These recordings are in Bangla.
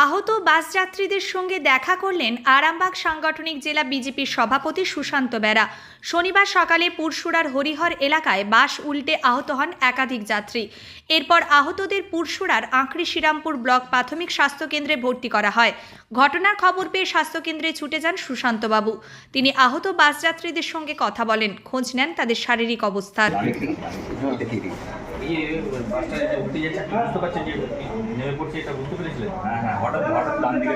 আহত বাস যাত্রীদের সঙ্গে দেখা করলেন আরামবাগ সাংগঠনিক জেলা বিজেপির সভাপতি সুশান্ত বেরা। শনিবার সকালে পুরসুরার হরিহর এলাকায় বাস উল্টে আহত হন একাধিক যাত্রী। এরপর আহতদের পুরসুরার আঁকড়ি শ্রীরামপুর ব্লক প্রাথমিক স্বাস্থ্যকেন্দ্রে ভর্তি করা হয়। ঘটনার খবর পেয়ে স্বাস্থ্যকেন্দ্রে ছুটে যান সুশান্তবাবু। তিনি আহত বাস যাত্রীদের সঙ্গে কথা বলেন, খোঁজ নেন তাদের শারীরিক অবস্থার বুঝতে পারছেন যে পড়ছে এটা বুঝতে পেরেছিলেন? হ্যাঁ হ্যাঁ হঠাৎ হঠাৎ ডান দিকে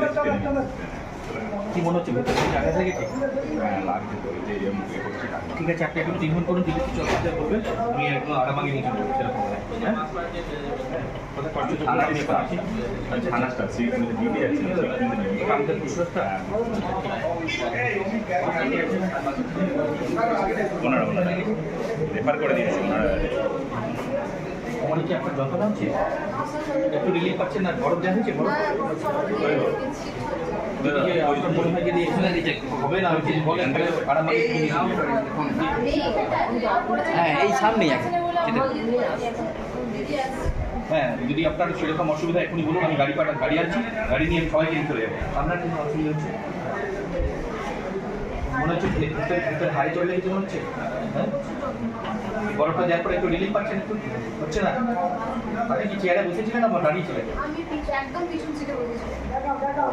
কি মনে হচ্ছে? ভেতর থেকে লেগেছে হ্যাঁ লাগছে তো এই যে এরকম ইয়ে করছে ঠিক আছে আপনি একটু ট্রিটমেন্ট করুন দিলে কিছু অসুবিধা করবেন আমি একদম আরামাগে নিয়ে চলবো সেরকম হ্যাঁ? ওনারা ওনারা রেফার করে দিয়েছে ওনারা আমার কি আপনার যন্ত্রণা হচ্ছে? একটু রিলিফ পাচ্ছেন না? বরফ দেওয়া হয়েছে বরফ মনে হয় হ্যাঁ এই সামনেই এখন হ্যাঁ যদি আপনার সেরকম অসুবিধা এখনই বলুন আমি গাড়ি পাঠা গাড়ি আনছি গাড়ি নিয়ে আমি সবাইকে নিয়ে চলে যাব। আপনার কোনো অসুবিধা হচ্ছে? মনে হচ্ছে হাই চলে মনে হচ্ছে? হ্যাঁ? বরফটা দেওয়ার পরে একটু রিলিফ পাচ্ছেন একটু? হচ্ছে না? আপনি কি চেয়ারে বসেছিলেন না দাঁড়িয়েছিলেন আমি পিছ- একদম পিছন সিটে বসেছিলাম।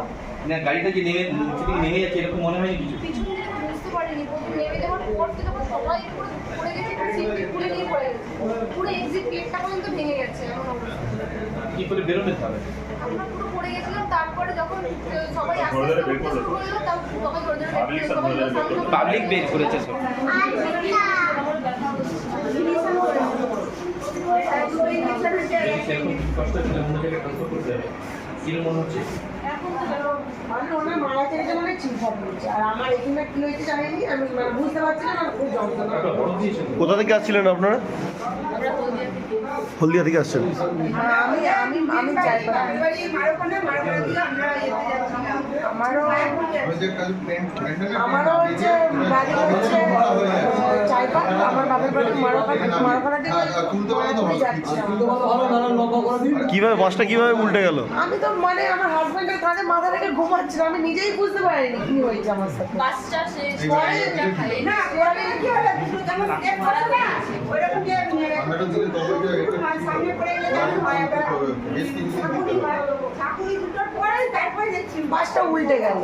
না গাড়িটা যে নেমে থেকে নেমে যাচ্ছে এরকম মনে হয়নি কিছু? পিছন দিকে বুঝতে পারিনি প্রথম নেমে যাওয়ার পর থেকে যখন সবাই পড়ে গেছে সিটটি খুলে নিয়ে পড়ে গেছে। পুরো এক্সিট গেটটা পর্যন্ত ভেঙে গেছে এমন অবস্থা। কি করে আমরা পুরো পড়ে গেছিলাম তারপরে যখন সবাই আস্তে। শুরু করল তখন সবাই। পাবলিক বের করেছে সব কষ্ট থেকে কষ্ট করতে হবে। কীরকম মনে হচ্ছে? আমি ওনার মারা থেকে মানে ঠিকঠাক হয়েছে আর আমার এখানে কি হয়েছে জানিনি আমি বুঝতে পারছি না খুব যন্ত্রণা। কোথা থেকে আসছিলেন আপনারা? হলদিয়া থেকে। আসছেন। আর আমি আমি আমি আমারও আমারও হচ্ছে বাড়ি হচ্ছে আমার বাপের বাড়ি কীভাবে বাসটা কীভাবে উল্টে গেল? আমি তো মানে আমার হাজবেন্ডের কাঁধে মাথা রেখে ঘুমাচ্ছিলাম আমি নিজেই বুঝতে পারিনি কি হয়েছে আমার সাথে। বাসটা শেষ না পরে কি হলো যেমন এক কথা না ওইরকম যে সামনে পড়ে গেলে হয় একটা ঠাকুরি দুটোর পরে তারপরে দেখছি। বাসটা উল্টে গেল।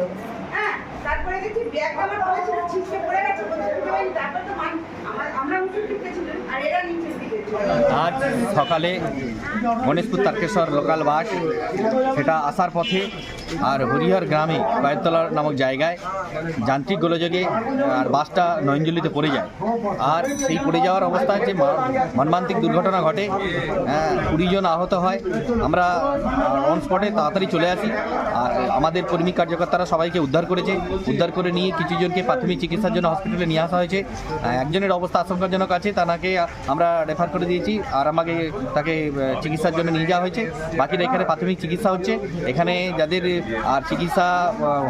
হ্যাঁ তারপরে দেখছি ব্যাগ আমার পড়েছিল ছিটকে পড়ে গেছে তারপর তো আমার- উঁচুর দিকে আর এরা আজ সকালে গণেশপুর তারকেশ্বর লোকাল বাস সেটা আসার পথে আর হরিহর গ্রামে কয়েকতলা নামক জায়গায় যান্ত্রিক গোলযোগে আর বাসটা নয়নজলিতে পড়ে যায়। আর সেই পড়ে যাওয়ার অবস্থায় যে মর্মান্তিক দুর্ঘটনা ঘটে হ্যাঁ, কুড়ি জন আহত হয় আমরা অন স্পটে তাড়াতাড়ি চলে আসি। আর আমাদের কর্মী কার্যকর্তারা সবাইকে উদ্ধার করেছে। উদ্ধার করে নিয়ে কিছু জনকে প্রাথমিক চিকিৎসার জন্য হসপিটালে নিয়ে আসা হয়েছে। একজনের অবস্থা আশঙ্কাজনক আছে, তাকে আমরা রেফার করে দিয়েছি আর আমাকে তাকে চিকিৎসার জন্য নিয়ে যাওয়া হয়েছে। বাকিরা এখানে প্রাথমিক চিকিৎসা হচ্ছে। এখানে যাদের আর চিকিৎসা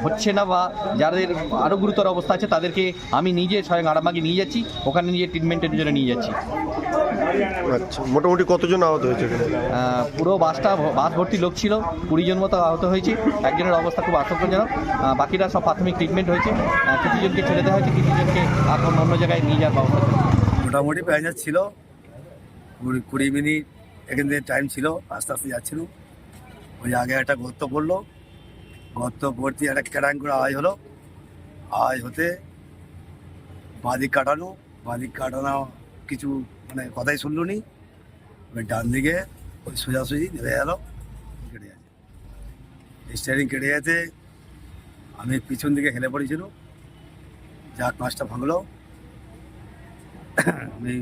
হচ্ছে না বা যাদের আরও গুরুতর অবস্থা আছে, তাদেরকে আমি নিজে স্বয়ং আরামাগে নিয়ে যাচ্ছি। ওখানে নিয়ে ট্রিটমেন্টের জন্য নিয়ে যাচ্ছি। আচ্ছা মোটামুটি কতজন আহত হয়েছে পুরো বাসটা বাস ভর্তি লোক ছিল কুড়ি জন মতো আহত হয়েছে। একজনের অবস্থা খুব আশঙ্কাজনক। বাকিরা সব প্রাথমিক ট্রিটমেন্ট হয়েছে। কিছু জনকে ছেড়ে দেওয়া হয়েছে কিছু জনকে এখন অন্য জায়গায় নিয়ে যাওয়ার ব্যবস্থা মোটামুটি প্যাসেঞ্জার ছিল। কুড়ি কুড়ি মিনিট এখান থেকে টাইম ছিল আস্তে আস্তে যাচ্ছিল। ওই আগে একটা গর্ত পড়ল। গর্ত পড়তে একটা ক্যারাং করে আওয়াজ হলো। আওয়াজ হতে বাদিক কাটানো। বাদিক কাটানো কিছু মানে কথাই শুনলো নি। ওই ডান দিকে ওই সোজাসুজি নেমে গেল কেটে গেছে। স্টিয়ারিং কেটে গেছে। আমি পিছন দিকে হেলে পড়েছিল। যা কাঁচটা ভাঙলো। আমি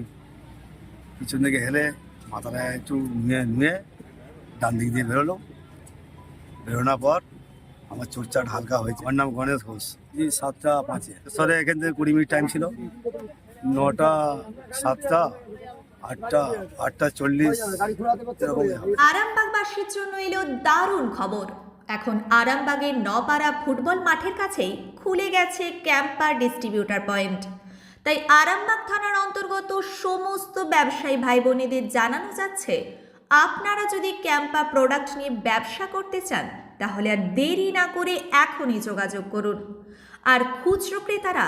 পিছন দিকে হেলে মাথাটা একটু নুয়ে নুয়ে ডান দিক দিয়ে বেরোলো বেরোনোর পর আমার চোরচাট হালকা হয়েছে। আমার নাম গণেশ ঘোষ। সাতটা পাঁচে। সরে এখান থেকে কুড়ি মিনিট টাইম ছিল। নটা, সাতটা, আটটা আটটা চল্লিশ আরামবাগবাসীর জন্য এলো দারুণ খবর। এখন আরামবাগের নপাড়া ফুটবল মাঠের কাছেই খুলে গেছে ক্যাম্পার ডিস্ট্রিবিউটার পয়েন্ট। তাই আরামবাগ থানার অন্তর্গত সমস্ত ব্যবসায়ী ভাই বোনেদের জানানো যাচ্ছে, আপনারা যদি ক্যাম্পা প্রোডাক্ট নিয়ে ব্যবসা করতে চান, তাহলে আর দেরি না করে এখনই যোগাযোগ করুন। আর খুচরো ক্রেতারা